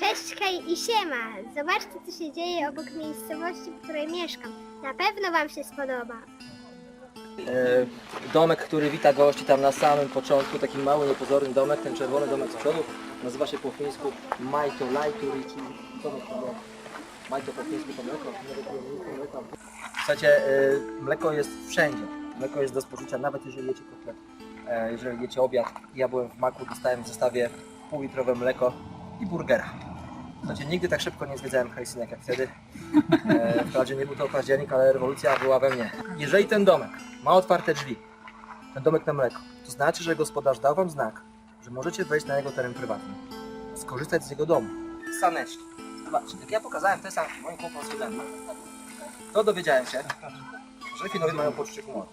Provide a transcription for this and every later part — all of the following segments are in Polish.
Cześć, hej i siema! Zobaczcie, co się dzieje obok miejscowości, w której mieszkam. Na pewno Wam się spodoba. E, domek, który wita gości tam na samym początku, taki mały, niepozorny domek, ten czerwony domek z przodu, nazywa się po fińsku Maito Laituri, czyli domek to mleko. Maito po fińsku to mleko, mleko. Słuchajcie, e, mleko jest wszędzie. Mleko jest do spożycia, nawet jeżeli jecie kotlet, e, jeżeli jecie obiad. Ja byłem w Maku, dostałem w zestawie półlitrowe mleko i burgera. Słuchajcie, nigdy tak szybko nie zwiedzałem Helsinek jak wtedy. E, wprawdzie nie był to październik, ale rewolucja była we mnie. Jeżeli ten domek ma otwarte drzwi, ten domek na mleko, to znaczy, że gospodarz dał wam znak, że możecie wejść na jego teren prywatny, skorzystać z jego domu. Saneczki. Zobaczcie, jak ja pokazałem te sanki moim chłopom z Finlandii, to dowiedziałem się, że Finowie mają poczucie humoru.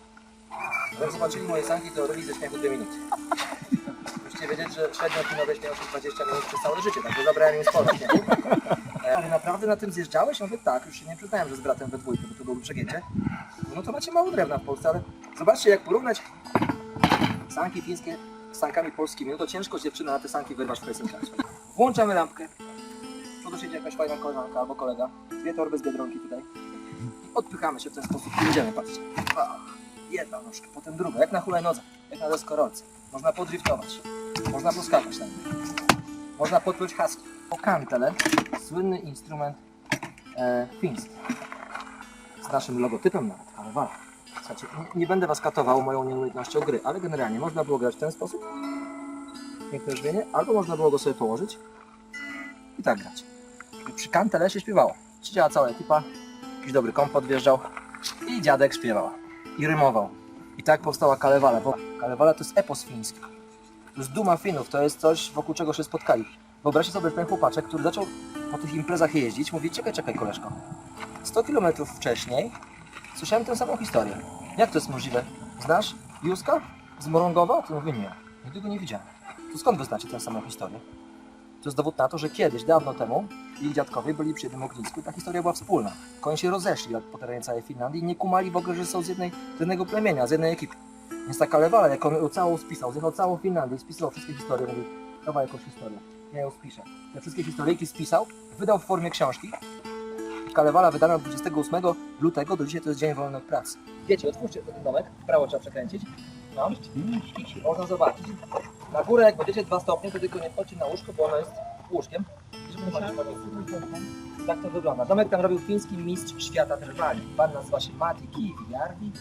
Jak zobaczyli moje sanki, to robili ze śmiechu dwie minuty. Musicie wiedzieć, że średnio Finowie śmieją się 20 minut przez całe życie, także zabrałem im sporo śmiechu. E, Ale naprawdę na tym zjeżdżałeś? Ja mówię, tak, już się nie przyznałem, że z bratem we dwójkę, bo to byłoby przegięcie. No to macie mało drewna w Polsce, ale zobaczcie, jak porównać sanki fińskie z sankami polskimi, no to ciężko dziewczyna na te sanki wyrwać w Helsinkach. Włączamy lampkę, przodu siedzi jakaś fajna koleżanka albo kolega, dwie torby z Biedronki tutaj i odpychamy się w ten sposób. Jedziemy, patrzcie. Ach, Jedna nóżka, potem druga, jak na hulajnodze, jak na deskorolce. Można podriftować, można poskakać na nim. Można podpiąć haski. Okantele, słynny instrument e, fiński. Z naszym logotypem nawet, ale wala. Słuchajcie, nie, będę Was katował moją nieumiejętnością gry, ale generalnie można było grać w ten sposób. Piękne brzmienie. Albo można było go sobie położyć i tak grać. Przy kantele się śpiewało. Siedziała cała ekipa, jakiś dobry komp podwjeżdżał i dziadek śpiewał. I rymował. I tak powstała Kalewala, bo Kalewala to jest epos fiński. Jest duma Finów, to jest coś, wokół czego się spotkali. Wyobraźcie sobie, ten chłopaczek, który zaczął po tych imprezach jeździć, mówi, czekaj, czekaj koleżko. 100 km wcześniej słyszałem tę samą historię. Jak to jest możliwe? Znasz Józka z Morągowa? To mówi, nie, nigdy go nie widziałem. To skąd wy znacie tę samą historię? To jest dowód na to, że kiedyś, dawno temu, ich dziadkowie byli przy jednym ognisku i ta historia była wspólna. Tylko Oni się rozeszli po terenie całej Finlandii i nie kumali w ogóle, że są z, jednej, z jednego plemienia, z jednej ekipy. Więc taka lewala, jak on ją całą spisał, zjechał całą Finlandię i spisał wszystkie historie, mówi, dawaj jakąś historię, ja ją spiszę. Te wszystkie historyjki spisał, wydał w formie książki. Kalewala wydana 28 lutego, do dzisiaj to jest dzień wolny od pracy. Wiecie, otwórzcie ten domek, w prawo trzeba przekręcić. No, można zobaczyć. Na górę jak będziecie dwa stopnie, to tylko nie wchodźcie na łóżko, bo ono jest łóżkiem. Tak to wygląda. Domek tam robił fiński mistrz świata drwali. Pan nazywa się Mati Kiwiardi.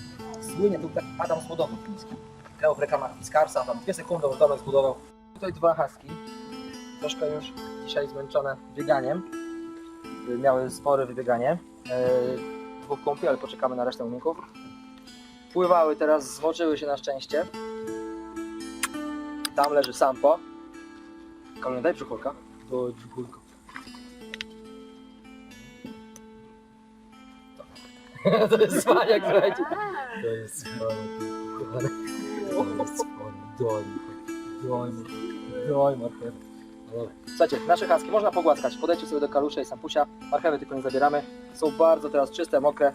Słynie tu taki Adam Słodowy fiński. Grał w reklamach Fiskarsa, tam dwie sekundy już domek zbudował. Tutaj dwa haski. Troszkę już dzisiaj zmęczone bieganiem. Miały spore wybieganie. Yy, dwóch kumpli, ale poczekamy na resztę uników. Pływały teraz, zmoczyły się na szczęście. Tam leży Sampo. Kolej, daj brzuchulka. Daj brzuchulka. To jest cwaniak, słuchajcie. To jest cwaniak. To jest cwaniak. Daj mi, daj mi, daj marchew. No dobra. Słuchajcie, nasze haski można pogłaskać. Podejdźcie sobie do kalusza i sampusia. Marchewy tylko nie zabieramy. Są bardzo teraz czyste, mokre.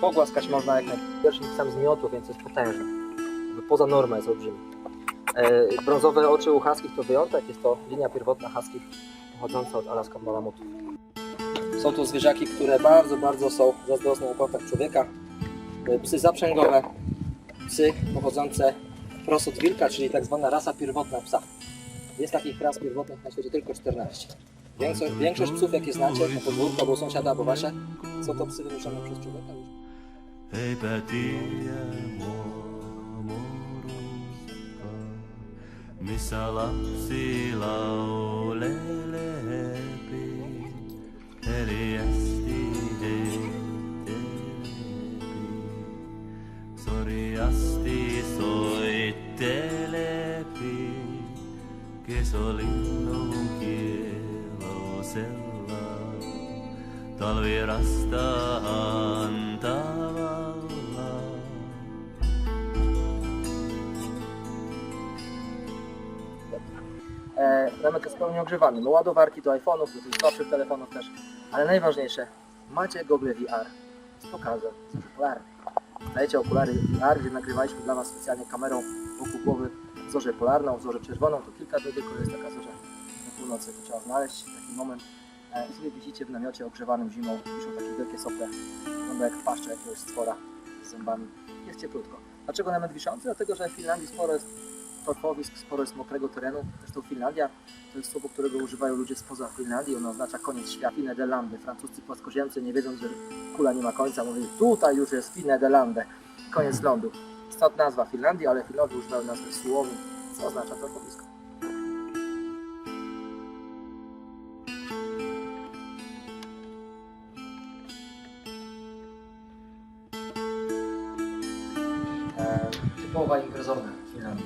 Pogłaskać można jak najpierw sam z miotu, więc jest potężny. Poza normę jest olbrzymi. E, brązowe oczy u haskich to wyjątek. Jest to linia pierwotna haskich pochodząca od Alaska Malamutów. Są to zwierzaki, które bardzo, bardzo są zazdrosne o kontakt człowieka. E, Psy zaprzęgowe, psy pochodzące wprost od wilka, czyli tak zwana rasa pierwotna psa. Jest takich ras pierwotnych na świecie tylko 14. Większość, większość psów, jakie znacie, na podwórku albo sąsiada, albo wasze, są to psy wymuszone przez człowieka. Muorusta, Ramek jest pełnie ogrzewany. Ma ładowarki do iPhone'ów, do tych słabszych telefonów też. Ale najważniejsze, macie gogle VR z pokazem, okulary. Dajecie okulary VR, gdzie nagrywaliśmy dla Was specjalnie kamerą wokół głowy zorzę polarną, zorzę czerwoną. To kilka dni tylko jest taka zorza północy. To trzeba znaleźć taki moment e, i sobie wisicie w namiocie ogrzewanym zimą, piszą takie wielkie sople, wygląda jak paszcza jakiegoś stwora z zębami. Jest cieplutko. Dlaczego namiot wiszący? Dlatego, że w Finlandii sporo jest torfowisk, sporo jest mokrego terenu. Zresztą Finlandia to jest słowo, którego używają ludzie spoza Finlandii. Ono oznacza koniec świata. Nederlandy. Francuscy płaskoziemcy, nie wiedząc, że kula nie ma końca, mówili tutaj już jest Nederlandy. Koniec lądu. Stąd nazwa Finlandii, ale Filowie używają nazwy Słowi, co oznacza torfowisko.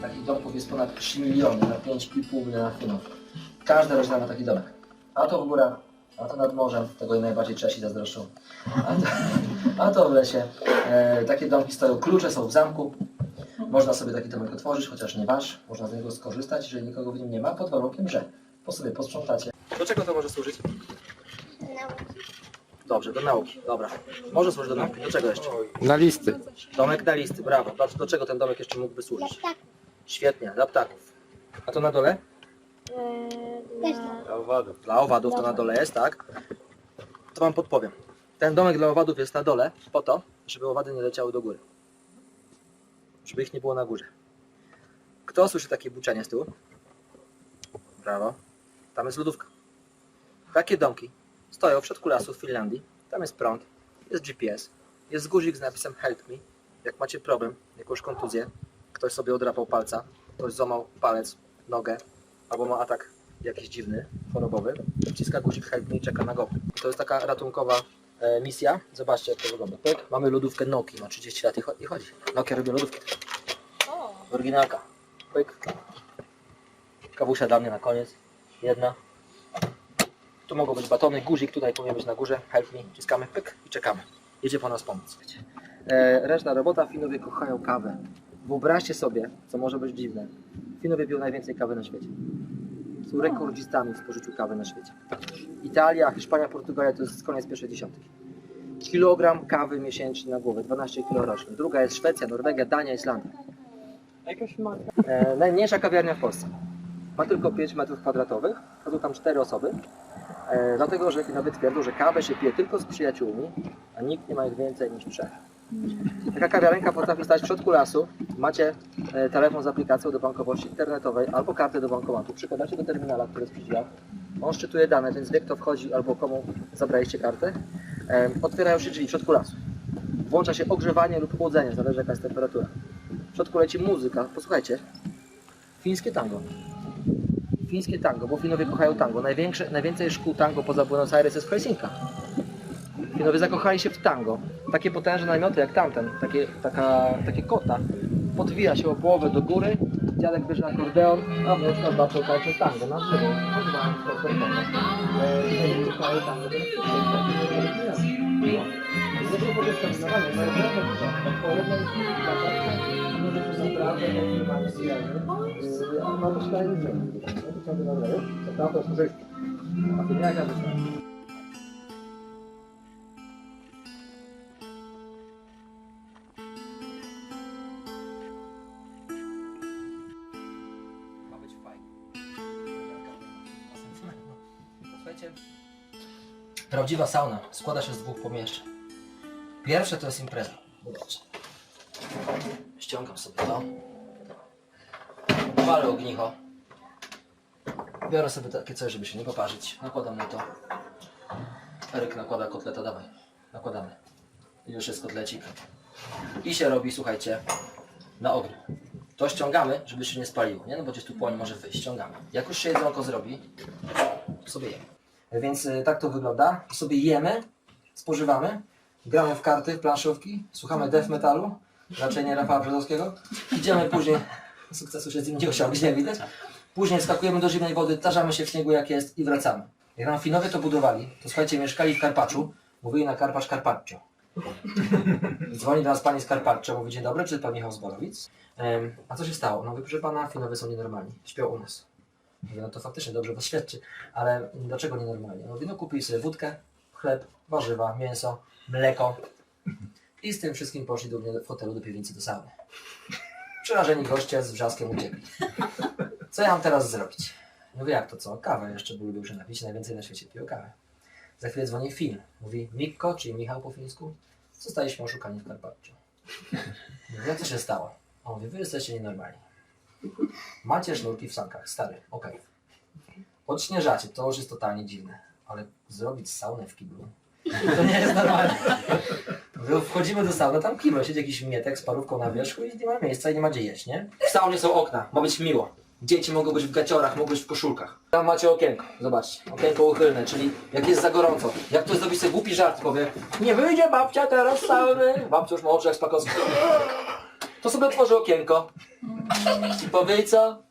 Takich domków jest ponad 3 miliony na 5,5 miliona Finów. Każda rodzina ma taki domek. A to w górach, a to nad morzem, tego najbardziej Czesi zazdroszczą. A to, a to w lesie. E, takie domki stoją, klucze są w zamku. Można sobie taki domek otworzyć, chociaż nie wasz. Można z niego skorzystać, jeżeli nikogo w nim nie ma, pod warunkiem, że po sobie posprzątacie. Do czego to może służyć? Dobrze, do nauki. Dobra. Może służyć do nauki. Do czego jeszcze? Na listy. Domek na listy, brawo. Patrz, do czego ten domek jeszcze mógłby służyć? Świetnie, dla ptaków. A to na dole? też Dla owadów to na dole jest, tak? To wam podpowiem. Ten domek dla owadów jest na dole po to, żeby owady nie leciały do góry. Żeby ich nie było na górze. Kto słyszy takie buczenie z tyłu? Brawo. Tam jest lodówka. Takie domki stoją w środku lasu w Finlandii. Tam jest prąd, jest GPS, jest guzik z napisem Help me. Jak macie problem, jakąś kontuzję, ktoś sobie odrapał palca, ktoś złamał palec, nogę, albo ma atak jakiś dziwny, chorobowy, wciska guzik Help i czeka na go. To jest taka ratunkowa e, misja. Zobaczcie jak to wygląda. Pyk. Mamy lodówkę Noki, ma 30 lat i, cho- i chodzi. Nokia robi lodówki. Oryginalka. Pyk. Kawusia dla mnie na koniec. Jedna. Tu mogą być batony, guzik tutaj powinien być na górze. Help me. Wciskamy pyk i czekamy. Jedzie po nas pomóc. E, reszta robota. Finowie kochają kawę. Wyobraźcie sobie, co może być dziwne. Finowie piją najwięcej kawy na świecie. Są rekordzistami w spożyciu kawy na świecie. Italia, Hiszpania, Portugalia to jest koniec pierwszej dziesiątki. Kilogram kawy miesięcznie na głowę, 12 kg rocznie. Druga jest Szwecja, Norwegia, Dania, Islandia. E, najmniejsza kawiarnia w Polsce. Ma tylko 5 metrów kwadratowych, chodzą tam 4 osoby. E, dlatego, że Finowie twierdzą, że kawę się pije tylko z przyjaciółmi, a nikt nie ma ich więcej niż trzech. Taka kawiarenka potrafi stać w środku lasu. Macie e, telefon z aplikacją do bankowości internetowej albo kartę do bankomatu. Przykładacie do terminala, który jest przy drzwiach. On szczytuje dane, więc wie kto wchodzi albo komu zabraliście kartę. E, otwierają się drzwi w środku lasu. Włącza się ogrzewanie lub chłodzenie, zależy jaka jest temperatura. W środku leci muzyka. Posłuchajcie. Fińskie tango. Fińskie tango, bo Finowie kochają tango. Największe, najwięcej szkół tango poza Buenos Aires jest w Helsinkach. Finowie zakochali się w tango. Takie potężne namioty jak tamten, takie, taka, takie kota. Podwija się o połowę do góry, dziadek bierze akordeon, a wnuczka z babcią tango na żywo. Nazywając to. E, będzie skombinowanie, to pewne tak po jednej Finowie prawdziwa sauna składa się z dwóch pomieszczeń. Pierwsze to jest impreza. Ściągam sobie to. Palę ognicho. Biorę sobie takie coś, żeby się nie poparzyć. Nakładam na to. Eryk nakłada kotleta, dawaj. Nakładamy. Już jest kotlecik. I się robi, słuchajcie, na ogniu. To ściągamy, żeby się nie spaliło, nie? No bo gdzieś tu płoń może wyjść, ściągamy. Jak już się jedzonko zrobi, sobie jemy. Więc y, tak to wygląda. Sobie jemy, spożywamy, gramy w karty, w planszówki, słuchamy death metalu, raczej nie Rafała Brzozowskiego. Idziemy później, sukcesu się z nim nie osiągnie, widać. Później skakujemy do zimnej wody, tarzamy się w śniegu jak jest i wracamy. Jak nam Finowie to budowali, to słuchajcie, mieszkali w Karpaczu, mówili na Karpacz Carpaccio. Dzwoni do nas pani z Carpaccio, mówi dzień dobry, czy pan Michał z Borowic? A co się stało? No mówię, proszę pana, Finowie są nienormalni, śpią u nas. Mówię, no to faktycznie dobrze was świadczy, ale dlaczego nienormalnie? No, no kupili sobie wódkę, chleb, warzywa, mięso, mleko i z tym wszystkim poszli do mnie do fotelu do piwnicy do sauny. Przerażeni goście z wrzaskiem uciekli. Co ja mam teraz zrobić? Mówię, jak to co? Kawę jeszcze, bo lubił się napić, najwięcej na świecie pił kawę. Za chwilę dzwoni Fin. Mówi, Mikko, czyli Michał po fińsku, zostaliśmy oszukani w Karpaczu. Mówię, jak to się stało? On mówi, wy jesteście nienormalni. Macie sznurki w sankach, stary, okej. Odśnieżacie, to już jest totalnie dziwne, ale zrobić saunę w kiblu, to nie jest normalne. Mówię, Wchodzimy do sauny, tam kibel, siedzi jakiś mietek z parówką na wierzchu i nie ma miejsca i nie ma gdzie jeść, nie? W saunie są okna, ma być miło. Dzieci mogą być w gaciorach, mogą być w koszulkach. Tam macie okienko, zobaczcie, okienko uchylne, czyli jak jest za gorąco. Jak ktoś zrobi sobie głupi żart, powie nie wyjdzie babcia teraz z sauny. Babcia już ma oczy jak spakowski. To sobie otworzy okienko i powie i co?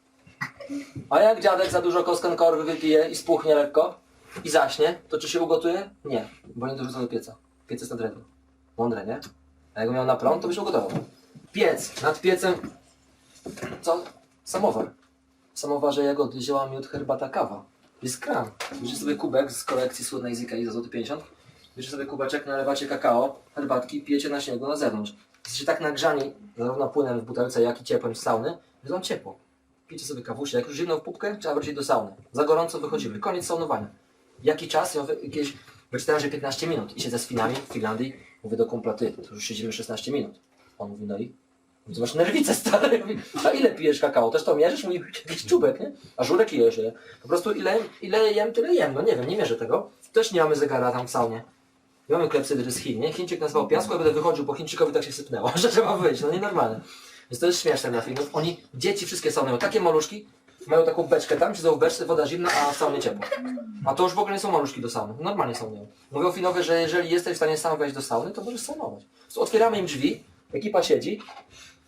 A jak dziadek za dużo koskonkorwy wypije i spuchnie lekko i zaśnie, to czy się ugotuje? Nie, bo nie dorzuca do pieca. Piec jest na drewno. Mądre, nie? A jakby miał na prąd, to by się ugotował. Piec. Nad piecem... Co? Samowar. Samowarze jagody, zioła, miód, herbata, kawa. Jest kran. Bierzecie sobie kubek z kolekcji słodnej z Ikei za złoty 50. Bierzecie sobie kubeczek, nalewacie kakao, herbatki, pijecie na śniegu na zewnątrz. Jesteście tak nagrzani, zarówno płynem w butelce, jak i ciepłem z sauny, że ciepło. Pijcie sobie kawusie. Jak już zimno w pupkę, trzeba wrócić do sauny. Za gorąco wychodzimy. Koniec saunowania. Jaki czas? Ja jakieś... Wyczytałem, że 15 minut. I siedzę z Finami w Finlandii. Mówię do kumpla, ty, to już siedzimy 16 minut. On mówi, no i? Mówię, to masz nerwicę, stary. Mówi, a ile pijesz kakao? Też to mierzysz? Mówi, jakiś czubek, nie? A żurek je. Po prostu ile, ile jem, tyle jem. No nie wiem, nie mierzę tego. Też nie mamy zegara tam w saunie. Nie mamy klepsydry z Chin, nie? Chińczyk nazwał piasku, a będę wychodził, bo Chińczykowi tak się sypnęło, że trzeba wyjść. No nienormalne. Więc to jest śmieszne na filmów. Oni, dzieci wszystkie sauny mają takie maluszki, mają taką beczkę tam, siedzą w beczce, woda zimna, a w saunie ciepło. A to już w ogóle nie są maluszki do sauny. Normalnie saunują. Mówią Finowie, że jeżeli jesteś w stanie sam wejść do sauny, to możesz saunować. Więc otwieramy im drzwi, ekipa siedzi,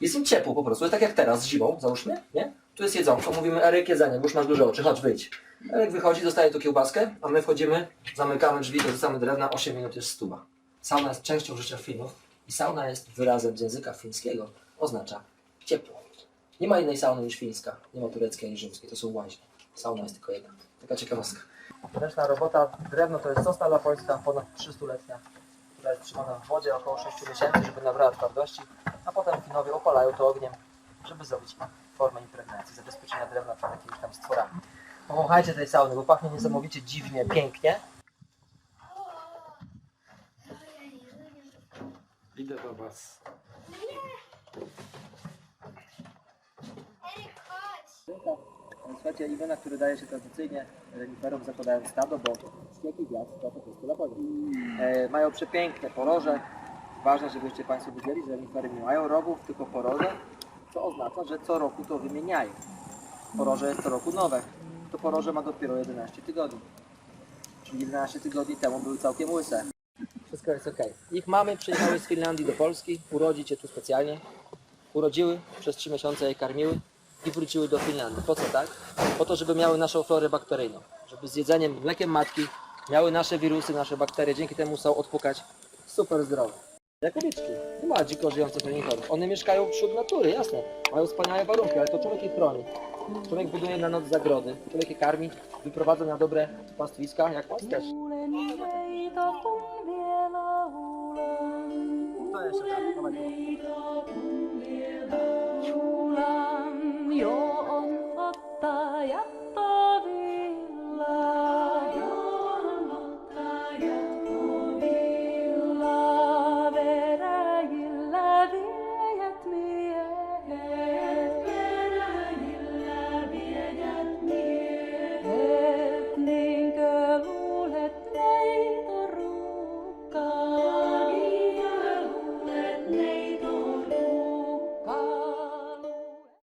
jest im ciepło po prostu. Jest tak jak teraz, zimą, załóżmy, nie? Tu jest jedzonko, mówimy Eryk jedzenie, bo już masz duże oczy, chodź wyjdź. Eryk wychodzi, dostaje tu kiełbaskę, a my wchodzimy, zamykamy drzwi, dorzucamy drewna, 8 minut jest stuba. Sauna jest częścią życia Finów i sauna jest wyrazem z języka fińskiego, oznacza ciepło. Nie ma innej sauny niż fińska, nie ma tureckiej ani rzymskiej, to są łaźnie. Sauna jest tylko jedna. Taka ciekawostka. Ręczna robota, drewno to jest sosna lapońska, ponad 300-letnia, która jest trzymana w wodzie około 6 miesięcy, żeby nabrała twardości, a potem Finowie opalają to ogniem, żeby zrobić formę impregnacji, zabezpieczenia drewna przed jakimiś tam stworami. Powąchajcie tej sauny, bo pachnie niesamowicie dziwnie, pięknie. Idę do was. Słuchajcie, imiona, które daje się tradycyjnie reniferom zakładają stado, bo śnieg i wiatr to po prostu laponia. E, mają przepiękne poroże. Ważne, żebyście Państwo wiedzieli, że renifery nie mają rogów, tylko poroże, co oznacza, że co roku to wymieniają. Poroże jest co roku nowe. To poroże ma dopiero 11 tygodni. Czyli 11 tygodni temu były całkiem łyse. Wszystko jest ok. Ich mamy przyjechały z Finlandii do Polski, urodzić je tu specjalnie. Urodziły, przez 3 miesiące je karmiły i wróciły do Finlandii. Po co tak? Po to, żeby miały naszą florę bakteryjną. Żeby z jedzeniem mlekiem matki miały nasze wirusy, nasze bakterie. Dzięki temu są odpukać super zdrowe. Jakobiczki. Nie ma dziko żyjących reniferów. One mieszkają wśród natury, jasne. Mają wspaniałe warunki, ale to człowiek je chroni. Człowiek buduje na noc zagrody. Człowiek je karmi, wyprowadza na dobre pastwiska, jak was też. To jeszcze tak, dawaj. On